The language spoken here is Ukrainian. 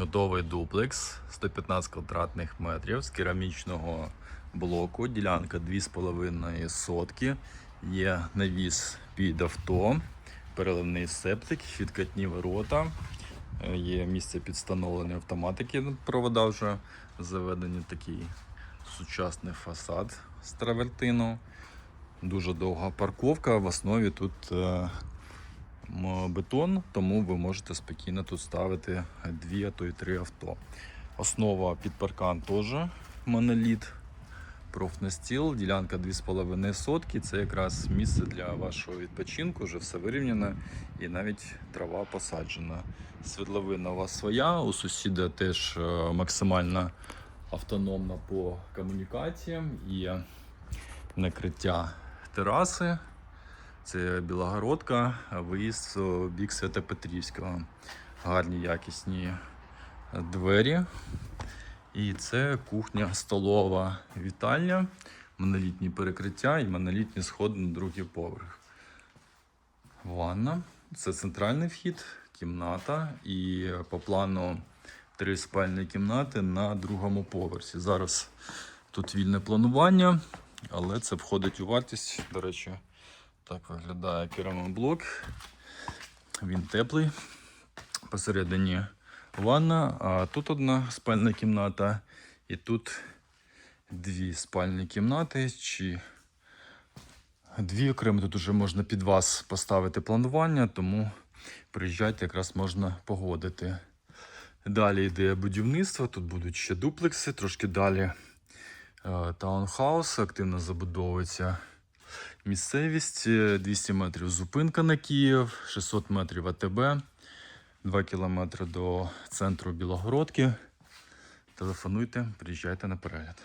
Готовий дуплекс 115 квадратних метрів з керамічного блоку. Ділянка 2,5 сотки. Є навіс під авто, переливний септик, відкатні ворота. Є місце під встановлення автоматики. Провода вже заведені такий сучасний фасад з травертину. Дуже довга парковка. В основі тут е, бетон, тому ви можете спокійно тут ставити дві, а то й три авто. Основа під паркан теж моноліт. Профнастіл, ділянка 2,5 сотки. Це якраз місце для вашого відпочинку, вже все вирівняно і навіть трава посаджена. Світловина у вас своя, у сусіда теж е, максимально автономна по комунікаціям і накриття тераси. Це Білогородка, виїзд у бік Свято-Петрівського. Гарні якісні двері. І це кухня столова вітальня, монолітні перекриття і монолітні сходи на другий поверх. Ванна. Це центральний вхід, кімната. І по плану три спальні кімнати на другому поверсі. Зараз тут вільне планування, але це входить у вартість. До речі, так виглядає керамоблок. Він теплий. Посередині ванна, а тут одна спальна кімната, і тут дві спальні кімнати. Чи дві окремо тут вже можна під вас поставити планування, тому приїжджайте, якраз можна погодити. Далі йде будівництво, тут будуть ще дуплекси, трошки далі е, таунхаус, активно забудовується місцевість, е, 200 метрів зупинка на Київ, 600 метрів АТБ, 2 кілометри до центру Білогородки. Телефонуйте, приїжджайте на перегляд.